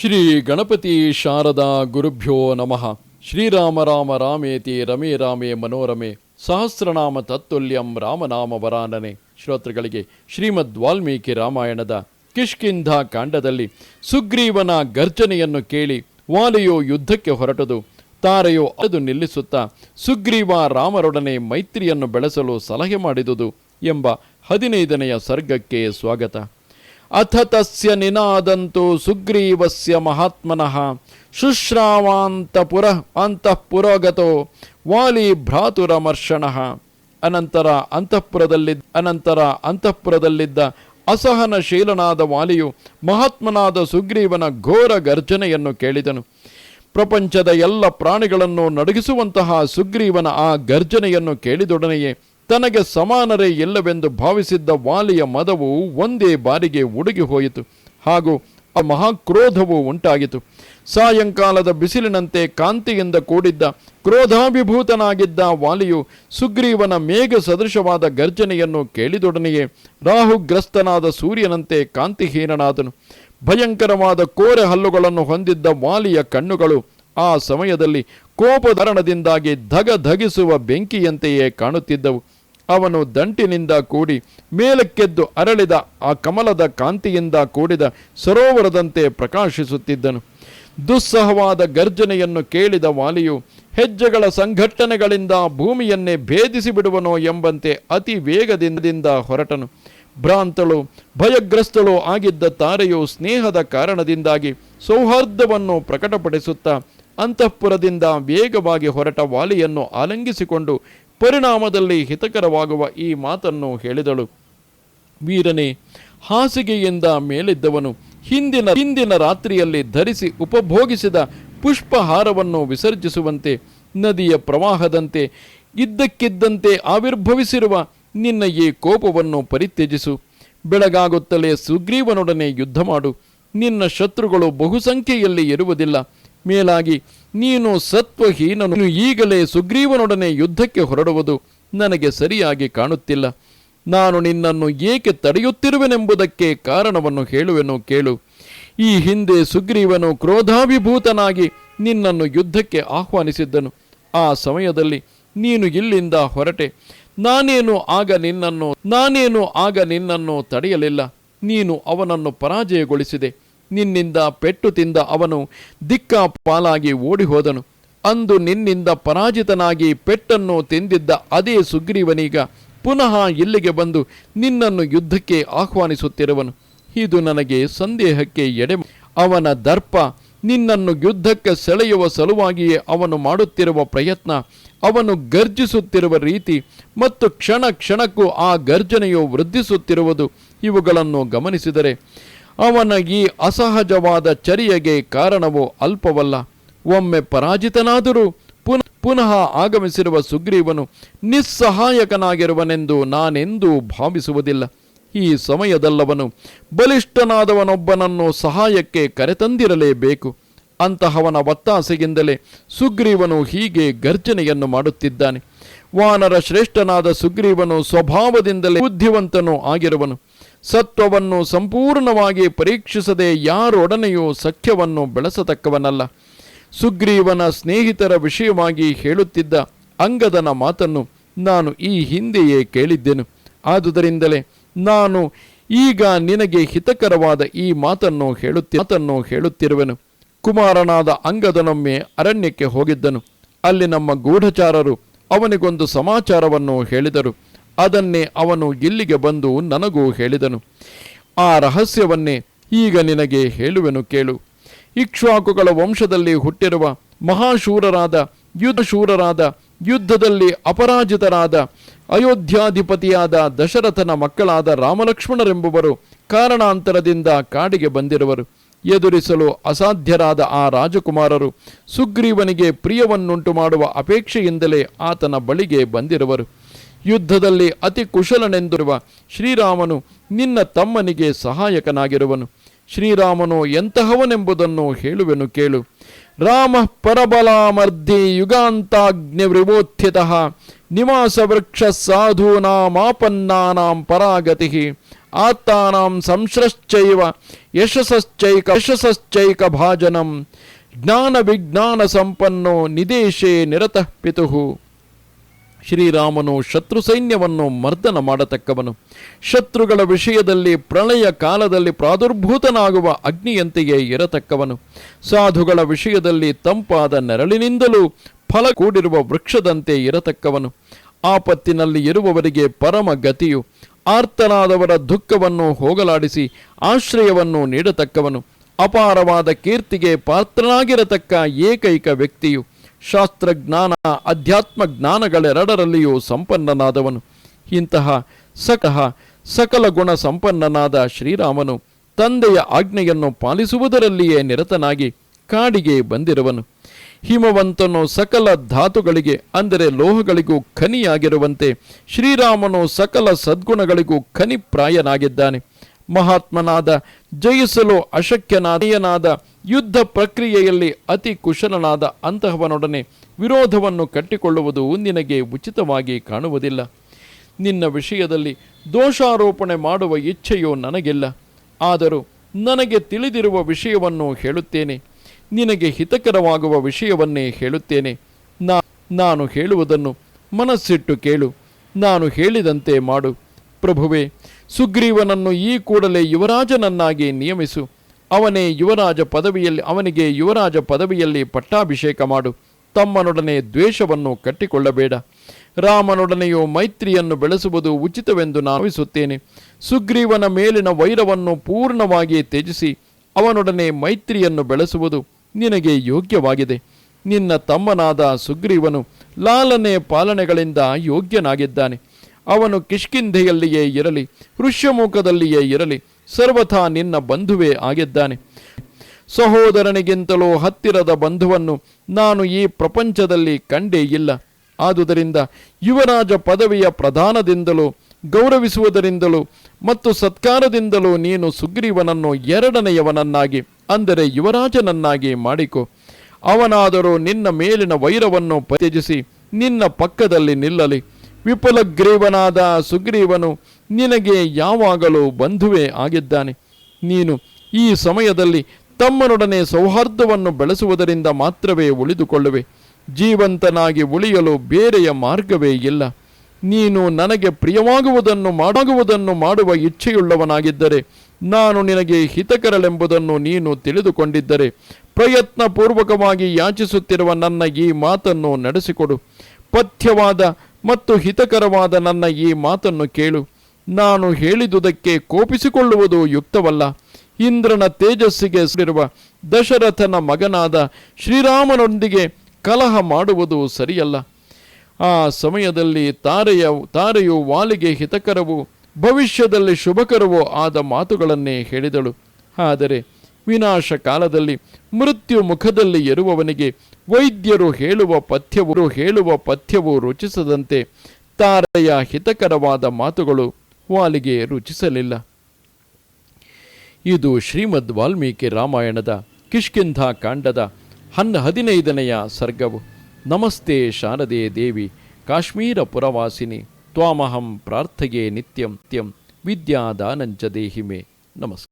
ಶ್ರೀ ಗಣಪತಿ ಶಾರದಾ ಗುರುಭ್ಯೋ ನಮಃ. ಶ್ರೀರಾಮ ರಾಮ ರಾಮೇತಿ ರಮೇ ರಾಮೇ ಮನೋರಮೆ. ಸಹಸ್ರನಾಮ ತತ್ತುಲ್ಯಂ ರಾಮನಾಮ ವರಾನನೆ. ಶ್ರೋತೃಗಳಿಗೆ ಶ್ರೀಮದ್ ವಾಲ್ಮೀಕಿ ರಾಮಾಯಣದ ಕಿಷ್ಕಿಂಧ ಕಾಂಡದಲ್ಲಿ ಸುಗ್ರೀವನ ಗರ್ಜನೆಯನ್ನು ಕೇಳಿ ವಾಲೆಯೋ ಯುದ್ಧಕ್ಕೆ ಹೊರಟದು. ತಾರೆಯೋ ಅದು ನಿಲ್ಲಿಸುತ್ತಾ ಸುಗ್ರೀವ ರಾಮರೊಡನೆ ಮೈತ್ರಿಯನ್ನು ಬೆಳೆಸಲು ಸಲಹೆ ಮಾಡಿದುದು ಎಂಬ ಹದಿನೈದನೆಯ ಸರ್ಗಕ್ಕೆ ಸ್ವಾಗತ. ಅಥ ತಸ್ಯ ನಿನಾದಂತು ಸುಗ್ರೀವಸ್ಯ ಮಹಾತ್ಮನಃ. ಶುಶ್ರಾವಾಂತಪುರ ಅಂತಃಪುರೋಗತೋ ವಾಲಿ ಭ್ರಾತುರಮರ್ಷಣಃ. ಅನಂತರ ಅಂತಃಪುರದಲ್ಲಿ ಅನಂತರ ಅಂತಃಪುರದಲ್ಲಿದ್ದ ಅಸಹನಶೀಲನಾದ ವಾಲಿಯು ಮಹಾತ್ಮನಾದ ಸುಗ್ರೀವನ ಘೋರ ಗರ್ಜನೆಯನ್ನು ಕೇಳಿದನು. ಪ್ರಪಂಚದ ಎಲ್ಲ ಪ್ರಾಣಿಗಳನ್ನು ನಡುಗಿಸುವಂತಹ ಸುಗ್ರೀವನ ಆ ಗರ್ಜನೆಯನ್ನು ಕೇಳಿದೊಡನೆಯೇ ತನಗೆ ಸಮಾನರೇ ಇಲ್ಲವೆಂದು ಭಾವಿಸಿದ್ದ ವಾಲಿಯ ಮದವು ಒಂದೇ ಬಾರಿಗೆ ಉಡುಗಿ ಹೋಯಿತು ಹಾಗೂ ಆ ಮಹಾಕ್ರೋಧವು ಉಂಟಾಗಿತು. ಸಾಯಂಕಾಲದ ಬಿಸಿಲಿನಂತೆ ಕಾಂತಿಯಿಂದ ಕೂಡಿದ್ದ ಕ್ರೋಧಾಭಿಭೂತನಾಗಿದ್ದ ವಾಲಿಯು ಸುಗ್ರೀವನ ಮೇಘ ಸದೃಶವಾದ ಗರ್ಜನೆಯನ್ನು ಕೇಳಿದೊಡನೆಯೇ ರಾಹುಗ್ರಸ್ತನಾದ ಸೂರ್ಯನಂತೆ ಕಾಂತಿಹೀನನಾದನು. ಭಯಂಕರವಾದ ಕೋರೆ ಹಲ್ಲುಗಳನ್ನು ಹೊಂದಿದ್ದ ವಾಲಿಯ ಕಣ್ಣುಗಳು ಆ ಸಮಯದಲ್ಲಿ ಕೋಪಧರಣದಿಂದಾಗಿ ಧಗಧಗಿಸುವ ಬೆಂಕಿಯಂತೆಯೇ ಕಾಣುತ್ತಿದ್ದವು. ಅವನು ದಂಟಿನಿಂದ ಕೂಡಿ ಮೇಲಕ್ಕೆದ್ದು ಅರಳಿದ, ಆ ಕಮಲದ ಕಾಂತಿಯಿಂದ ಕೂಡಿದ ಸರೋವರದಂತೆ ಪ್ರಕಾಶಿಸುತ್ತಿದ್ದನು. ದುಸ್ಸಹವಾದ ಗರ್ಜನೆಯನ್ನು ಕೇಳಿದ ವಾಲಿಯು, ಹೆಜ್ಜೆಗಳ ಸಂಘಟನೆಗಳಿಂದ ಭೂಮಿಯನ್ನೇ ಭೇದಿಸಿ ಬಿಡುವನೋ ಎಂಬಂತೆ ಅತಿ ವೇಗದಿಂದ ಹೊರಟನು. ಭ್ರಾಂತಳು, ಭಯಗ್ರಸ್ತಳು ಆಗಿದ್ದ ತಾರೆಯು ಸ್ನೇಹದ ಕಾರಣದಿಂದಾಗಿ ಸೌಹಾರ್ದವನ್ನು ಪ್ರಕಟಪಡಿಸುತ್ತಾ, ಅಂತಃಪುರದಿಂದ ವೇಗವಾಗಿ ಹೊರಟ ವಾಲಿಯನ್ನು ಆಲಂಗಿಸಿಕೊಂಡು ಪರಿಣಾಮದಲ್ಲಿ ಹಿತಕರವಾಗುವ ಈ ಮಾತನ್ನು ಹೇಳಿದಳು. ವೀರನೇ, ಹಾಸಿಗೆಯಿಂದ ಮೇಲಿದ್ದವನು ಹಿಂದಿನ ಹಿಂದಿನ ರಾತ್ರಿಯಲ್ಲಿ ಧರಿಸಿ ಉಪಭೋಗಿಸಿದ ಪುಷ್ಪಹಾರವನ್ನು ವಿಸರ್ಜಿಸುವಂತೆ, ನದಿಯ ಪ್ರವಾಹದಂತೆ, ಇದ್ದಕ್ಕಿದ್ದಂತೆ ಆವಿರ್ಭವಿಸಿರುವ ನಿನ್ನ ಈ ಕೋಪವನ್ನು ಪರಿತ್ಯಜಿಸು. ಬೆಳಗಾಗುತ್ತಲೇ ಸುಗ್ರೀವನೊಡನೆ ಯುದ್ಧ ಮಾಡು. ನಿನ್ನ ಶತ್ರುಗಳು ಬಹುಸಂಖ್ಯೆಯಲ್ಲಿ ಇರುವುದಿಲ್ಲ. ಮೇಲಾಗಿ, ನೀನು ಸತ್ವಹೀನನು, ನೀನು ಈಗಲೇ ಸುಗ್ರೀವನೊಡನೆ ಯುದ್ಧಕ್ಕೆ ಹೊರಡುವುದು ನನಗೆ ಸರಿಯಾಗಿ ಕಾಣುತ್ತಿಲ್ಲ. ನಾನು ನಿನ್ನನ್ನು ಏಕೆ ತಡೆಯುತ್ತಿರುವೆನೆಂಬುದಕ್ಕೆ ಕಾರಣವನ್ನು ಹೇಳುವೆನು ಕೇಳು. ಈ ಹಿಂದೆ ಸುಗ್ರೀವನು ಕ್ರೋಧಾಭಿಭೂತನಾಗಿ ನಿನ್ನನ್ನು ಯುದ್ಧಕ್ಕೆ ಆಹ್ವಾನಿಸಿದ್ದನು. ಆ ಸಮಯದಲ್ಲಿ ನೀನು ಇಲ್ಲಿಂದ ಹೊರಟೆ. ನಾನೇನು ಆಗ ನಿನ್ನನ್ನು, ನಾನೇನು ಆಗ ನಿನ್ನನ್ನು ತಡೆಯಲಿಲ್ಲ. ನೀನು ಅವನನ್ನು ಪರಾಜಯಗೊಳಿಸಿದೆ. ನಿನ್ನಿಂದ ಪೆಟ್ಟು ತಿಂದ ಅವನು ದಿಕ್ಕಾಪಾಲಾಗಿ ಓಡಿ ಹೋದನು ಅಂದು ನಿನ್ನಿಂದ ಪರಾಜಿತನಾಗಿ ಪೆಟ್ಟನ್ನು ತಿಂದಿದ್ದ ಅದೇ ಸುಗ್ರೀವನೀಗ ಪುನಃ ಇಲ್ಲಿಗೆ ಬಂದು ನಿನ್ನನ್ನು ಯುದ್ಧಕ್ಕೆ ಆಹ್ವಾನಿಸುತ್ತಿರುವನು. ಇದು ನನಗೆ ಸಂದೇಹಕ್ಕೆ ಎಡೆ ಅವನ ದರ್ಪ, ನಿನ್ನನ್ನು ಯುದ್ಧಕ್ಕೆ ಸೆಳೆಯುವ ಸಲುವಾಗಿಯೇ ಅವನು ಮಾಡುತ್ತಿರುವ ಪ್ರಯತ್ನ, ಅವನು ಗರ್ಜಿಸುತ್ತಿರುವ ರೀತಿ ಮತ್ತು ಕ್ಷಣ ಕ್ಷಣಕ್ಕೂ ಆ ಗರ್ಜನೆಯು ವೃದ್ಧಿಸುತ್ತಿರುವುದು ಇವುಗಳನ್ನು ಗಮನಿಸಿದರೆ ಅವನ ಈ ಅಸಹಜವಾದ ಚರಿಯಗೆ ಕಾರಣವು ಅಲ್ಪವಲ್ಲ. ಒಮ್ಮೆ ಪರಾಜಿತನಾದರೂ ಪುನಃ ಪುನಃ ಆಗಮಿಸಿರುವ ಸುಗ್ರೀವನು ನಿಸ್ಸಹಾಯಕನಾಗಿರುವನೆಂದು ನಾನೆಂದೂ ಭಾವಿಸುವುದಿಲ್ಲ. ಈ ಸಮಯದಲ್ಲವನು ಬಲಿಷ್ಠನಾದವನೊಬ್ಬನನ್ನು ಸಹಾಯಕ್ಕೆ ಕರೆತಂದಿರಲೇಬೇಕು. ಅಂತಹವನ ಒತ್ತಾಸೆಯಿಂದಲೇ ಸುಗ್ರೀವನು ಹೀಗೆ ಗರ್ಜನೆಯನ್ನು ಮಾಡುತ್ತಿದ್ದಾನೆ. ವಾನರ ಶ್ರೇಷ್ಠನಾದ ಸುಗ್ರೀವನು ಸ್ವಭಾವದಿಂದಲೇ ಬುದ್ಧಿವಂತನೂ ಆಗಿರುವನು. ಸತ್ವವನ್ನು ಸಂಪೂರ್ಣವಾಗಿ ಪರೀಕ್ಷಿಸದೆ ಯಾರೊಡನೆಯೂ ಸಖ್ಯವನ್ನು ಬೆಳೆಸತಕ್ಕವನಲ್ಲ. ಸುಗ್ರೀವನ ಸ್ನೇಹಿತರ ವಿಷಯವಾಗಿ ಹೇಳುತ್ತಿದ್ದ ಅಂಗದನ ಮಾತನ್ನು ನಾನು ಈ ಹಿಂದೆಯೇ ಕೇಳಿದ್ದೆನು. ಆದುದರಿಂದಲೇ ನಾನು ಈಗ ನಿನಗೆ ಹಿತಕರವಾದ ಈ ಮಾತನ್ನು ಹೇಳುತ್ತಿ, ಮಾತನ್ನು ಹೇಳುತ್ತಿರುವೆನು. ಕುಮಾರನಾದ ಅಂಗದನೊಮ್ಮೆ ಅರಣ್ಯಕ್ಕೆ ಹೋಗಿದ್ದನು. ಅಲ್ಲಿ ನಮ್ಮ ಗೂಢಚಾರರು ಅವನಿಗೊಂದು ಸಮಾಚಾರವನ್ನು ಹೇಳಿದರು. ಅದನ್ನೇ ಅವನು ಇಲ್ಲಿಗೆ ಬಂದು ನನಗೂ ಹೇಳಿದನು. ಆ ರಹಸ್ಯವನ್ನೇ ಈಗ ನಿನಗೆ ಹೇಳುವೆನು ಕೇಳು. ಇಕ್ಷ್ವಾಕುಗಳ ವಂಶದಲ್ಲಿ ಹುಟ್ಟಿರುವ ಮಹಾಶೂರರಾದ, ಯುದ್ಧಶೂರರಾದ, ಯುದ್ಧದಲ್ಲಿ ಅಪರಾಜಿತರಾದ, ಅಯೋಧ್ಯಾಧಿಪತಿಯಾದ ದಶರಥನ ಮಕ್ಕಳಾದ ರಾಮಲಕ್ಷ್ಮಣರೆಂಬುವರು ಕಾರಣಾಂತರದಿಂದ ಕಾಡಿಗೆ ಬಂದಿರುವರು. ಎದುರಿಸಲು ಅಸಾಧ್ಯರಾದ ಆ ರಾಜಕುಮಾರರು ಸುಗ್ರೀವನಿಗೆ ಪ್ರಿಯವನ್ನುಂಟು ಮಾಡುವ ಅಪೇಕ್ಷೆಯಿಂದಲೇ ಆತನ ಬಳಿಗೆ ಬಂದಿರುವರು. ಯುದ್ಧದಲ್ಲಿ ಅತಿ ಕುಶಲನೆಂದಿರುವ ಶ್ರೀರಾಮನು ನಿನ್ನ ತಮ್ಮನಿಗೆ ಸಹಾಯಕನಾಗಿರುವನು. ಶ್ರೀರಾಮನು ಎಂತಹವನೆಂಬುದನ್ನು ಹೇಳುವೆನು ಕೇಳು. ರಾಮ ಪರಬಲಾಮರ್ಧಿ ಯುಗಾಂತಾಗ್ನಿವೃವೋತ್ಥಿತಃ ನಿವಾಸ ವೃಕ್ಷ ಸಾಧೂನಾಮಾಪನ್ನಾನಾಂ ಪರಾಗತಿ. ಆತ್ತಾನಾಂ ಸಂಶ್ರಶ್ಚೈವ ಯಶಸಶ್ಚೈಕ ಯಶಸಶ್ಚೈಕ ಭಾಜನಂ. ಜ್ಞಾನ ವಿಜ್ಞಾನ ಸಂಪನ್ನೋ ನಿದೇಶೇ ನಿರತಃ ಪಿತುಹು ಶ್ರೀರಾಮನು ಶತ್ರು ಸೈನ್ಯವನ್ನು ಮರ್ದನ ಮಾಡತಕ್ಕವನು. ಶತ್ರುಗಳ ವಿಷಯದಲ್ಲಿ ಪ್ರಳಯ ಕಾಲದಲ್ಲಿ ಪ್ರಾದುರ್ಭೂತನಾಗುವ ಅಗ್ನಿಯಂತೆಯೇ ಇರತಕ್ಕವನು. ಸಾಧುಗಳ ವಿಷಯದಲ್ಲಿ ತಂಪಾದ ನೆರಳಿನಿಂದಲೂ ಫಲ ಕೂಡಿರುವ ವೃಕ್ಷದಂತೆ ಇರತಕ್ಕವನು. ಆಪತ್ತಿನಲ್ಲಿ ಇರುವವರಿಗೆ ಪರಮ ಗತಿಯು, ಆರ್ತನಾದವರ ದುಃಖವನ್ನು ಹೋಗಲಾಡಿಸಿ ಆಶ್ರಯವನ್ನು ನೀಡತಕ್ಕವನು. ಅಪಾರವಾದ ಕೀರ್ತಿಗೆ ಪಾತ್ರನಾಗಿರತಕ್ಕ ಏಕೈಕ ವ್ಯಕ್ತಿಯು ಶಾಸ್ತ್ರಜ್ಞಾನ ಅಧ್ಯಾತ್ಮ ಜ್ಞಾನಗಳೆರಡರಲ್ಲಿಯೂ ಸಂಪನ್ನನಾದವನು. ಇಂತಹ ಸಕಹ, ಸಕಲ ಗುಣ ಸಂಪನ್ನನಾದ ಶ್ರೀರಾಮನು ತಂದೆಯ ಆಜ್ಞೆಯನ್ನು ಪಾಲಿಸುವುದರಲ್ಲಿಯೇ ನಿರತನಾಗಿ ಕಾಡಿಗೆ ಬಂದಿರುವನು. ಹಿಮವಂತನು ಸಕಲ ಧಾತುಗಳಿಗೆ, ಅಂದರೆ ಲೋಹಗಳಿಗೂ ಖನಿಯಾಗಿರುವಂತೆ ಶ್ರೀರಾಮನು ಸಕಲ ಸದ್ಗುಣಗಳಿಗೂ ಖನಿಪ್ರಾಯನಾಗಿದ್ದಾನೆ. ಮಹಾತ್ಮನಾದ, ಜಯಿಸಲು ಅಶಕ್ಯನಾದ ಯುದ್ಧ ಪ್ರಕ್ರಿಯೆಯಲ್ಲಿ ಅತಿ ಕುಶಲನಾದ ಅಂತಹವನೊಡನೆ ವಿರೋಧವನ್ನು ಕಟ್ಟಿಕೊಳ್ಳುವುದು ನಿನಗೆ ಉಚಿತವಾಗಿ ಕಾಣುವುದಿಲ್ಲ. ನಿನ್ನ ವಿಷಯದಲ್ಲಿ ದೋಷಾರೋಪಣೆ ಮಾಡುವ ಇಚ್ಛೆಯೋ ನನಗಿಲ್ಲ. ಆದರೂ ನನಗೆ ತಿಳಿದಿರುವ ವಿಷಯವನ್ನು ಹೇಳುತ್ತೇನೆ. ನಿನಗೆ ಹಿತಕರವಾಗುವ ವಿಷಯವನ್ನೇ ಹೇಳುತ್ತೇನೆ. ನಾ, ನಾನು ಹೇಳುವುದನ್ನು ಮನಸ್ಸಿಟ್ಟು ಕೇಳು. ನಾನು ಹೇಳಿದಂತೆ ಮಾಡು. ಪ್ರಭುವೇ, ಸುಗ್ರೀವನನ್ನು ಈ ಕೂಡಲೇ ಯುವರಾಜನನ್ನಾಗಿ ನಿಯಮಿಸು. ಅವನೇ ಯುವರಾಜ ಪದವಿಯಲ್ಲಿ, ಅವನಿಗೆ ಯುವರಾಜ ಪದವಿಯಲ್ಲಿ ಪಟ್ಟಾಭಿಷೇಕ ಮಾಡು. ತಮ್ಮನೊಡನೆ ದ್ವೇಷವನ್ನು ಕಟ್ಟಿಕೊಳ್ಳಬೇಡ. ರಾಮನೊಡನೆಯೂ ಮೈತ್ರಿಯನ್ನು ಬೆಳೆಸುವುದು ಉಚಿತವೆಂದು ನಾವಿಸುತ್ತೇನೆ. ಸುಗ್ರೀವನ ಮೇಲಿನ ವೈರವನ್ನು ಪೂರ್ಣವಾಗಿ ತ್ಯಜಿಸಿ, ಅವನೊಡನೆ ಮೈತ್ರಿಯನ್ನು ಬೆಳೆಸುವುದು ನಿನಗೆ ಯೋಗ್ಯವಾಗಿದೆ. ನಿನ್ನ ತಮ್ಮನಾದ ಸುಗ್ರೀವನು ಲಾಲನೆ ಪಾಲನೆಗಳಿಂದ ಯೋಗ್ಯನಾಗಿದ್ದಾನೆ. ಅವನು ಕಿಷ್ಕಿಂಧೆಯಲ್ಲಿಯೇ ಇರಲಿ, ಋಷ್ಯಮುಖದಲ್ಲಿಯೇ ಇರಲಿ ಸರ್ವಥಾ ನಿನ್ನ ಬಂಧುವೇ ಆಗಿದ್ದಾನೆ. ಸಹೋದರನಿಗಿಂತಲೂ ಹತ್ತಿರದ ಬಂಧುವನ್ನು ನಾನು ಈ ಪ್ರಪಂಚದಲ್ಲಿ ಕಂಡೇ ಇಲ್ಲ. ಆದುದರಿಂದ ಯುವರಾಜ ಪದವಿಯ ಪ್ರಧಾನದಿಂದಲೂ, ಗೌರವಿಸುವುದರಿಂದಲೂ ಮತ್ತು ಸತ್ಕಾರದಿಂದಲೂ ನೀನು ಸುಗ್ರೀವನನ್ನು ಎರಡನೆಯವನನ್ನಾಗಿ, ಅಂದರೆ ಯುವರಾಜನನ್ನಾಗಿ ಮಾಡಿಕೊ. ಅವನಾದರೂ ನಿನ್ನ ಮೇಲಿನ ವೈರವನ್ನು ತ್ಯಜಿಸಿ ನಿನ್ನ ಪಕ್ಕದಲ್ಲಿ ನಿಲ್ಲಲಿ. ವಿಪುಲಗ್ರೀವನಾದ ಸುಗ್ರೀವನು ನಿನಗೆ ಯಾವಾಗಲೂ ಬಂಧುವೇ ಆಗಿದ್ದಾನೆ. ನೀನು ಈ ಸಮಯದಲ್ಲಿ ತಮ್ಮನೊಡನೆ ಸೌಹಾರ್ದವನ್ನು ಬೆಳೆಸುವುದರಿಂದ ಮಾತ್ರವೇ ಉಳಿದುಕೊಳ್ಳುವೆ. ಜೀವಂತನಾಗಿ ಉಳಿಯಲು ಬೇರೆಯ ಮಾರ್ಗವೇ ಇಲ್ಲ. ನೀನು ನನಗೆ ಪ್ರಿಯವಾಗುವುದನ್ನು ಮಾಡಾಗುವುದನ್ನು ಮಾಡುವ ಇಚ್ಛೆಯುಳ್ಳವನಾಗಿದ್ದರೆ, ನಾನು ನಿನಗೆ ಹಿತಕರಳೆಂಬುದನ್ನು ನೀನು ತಿಳಿದುಕೊಂಡಿದ್ದರೆ, ಪ್ರಯತ್ನಪೂರ್ವಕವಾಗಿ ಯಾಚಿಸುತ್ತಿರುವ ನನ್ನ ಈ ಮಾತನ್ನು ನಡೆಸಿಕೊಡು. ಪಥ್ಯವಾದ ಮತ್ತು ಹಿತಕರವಾದ ನನ್ನ ಈ ಮಾತನ್ನು ಕೇಳು. ನಾನು ಹೇಳಿದುದಕ್ಕೆ ಕೋಪಿಸಿಕೊಳ್ಳುವುದು ಯುಕ್ತವಲ್ಲ. ಇಂದ್ರನ ತೇಜಸ್ಸಿಗೆ ಸೇರುವ ದಶರಥನ ಮಗನಾದ ಶ್ರೀರಾಮನೊಂದಿಗೆ ಕಲಹ ಮಾಡುವುದು ಸರಿಯಲ್ಲ. ಆ ಸಮಯದಲ್ಲಿ ತಾರೆಯ, ತಾರೆಯು ವಾಲಿಗೆ ಹಿತಕರವೂ, ಭವಿಷ್ಯದಲ್ಲಿ ಶುಭಕರವೂ ಆದ ಮಾತುಗಳನ್ನೇ ಹೇಳಿದಳು. ಆದರೆ ವಿನಾಶ ಕಾಲದಲ್ಲಿ ಮೃತ್ಯು ಮುಖದಲ್ಲಿ ಇರುವವನಿಗೆ ವೈದ್ಯರು ಹೇಳುವ ಪಥ್ಯವರು ಹೇಳುವ ಪಥ್ಯವು ರುಚಿಸದಂತೆ ತಾರೆಯ ಹಿತಕರವಾದ ಮಾತುಗಳು ವಾಲಿಗೆ ರುಚಿಸಲಿಲ್ಲ. ಇದು ಶ್ರೀಮದ್ ವಾಲ್ಮೀಕಿ ರಾಮಾಯಣದ ಕಿಷ್ಕಿಂಧ ಕಾಂಡದ ಹನ್ನ ಹದಿನೈದನೆಯ ಸರ್ಗವು. ನಮಸ್ತೆ ಶಾರದೆ ದೇವಿ, ಕಾಶ್ಮೀರ ಪುರವಾಸಿನಿ, ತ್ವಾಮಹಂ ಪ್ರಾರ್ಥಗೆ ನಿತ್ಯಂ, ತ್ಯಂ ವಿದ್ಯಾದಾನಂಚ ದೇಹಿಮೆ. ನಮಸ್ಕಾರ.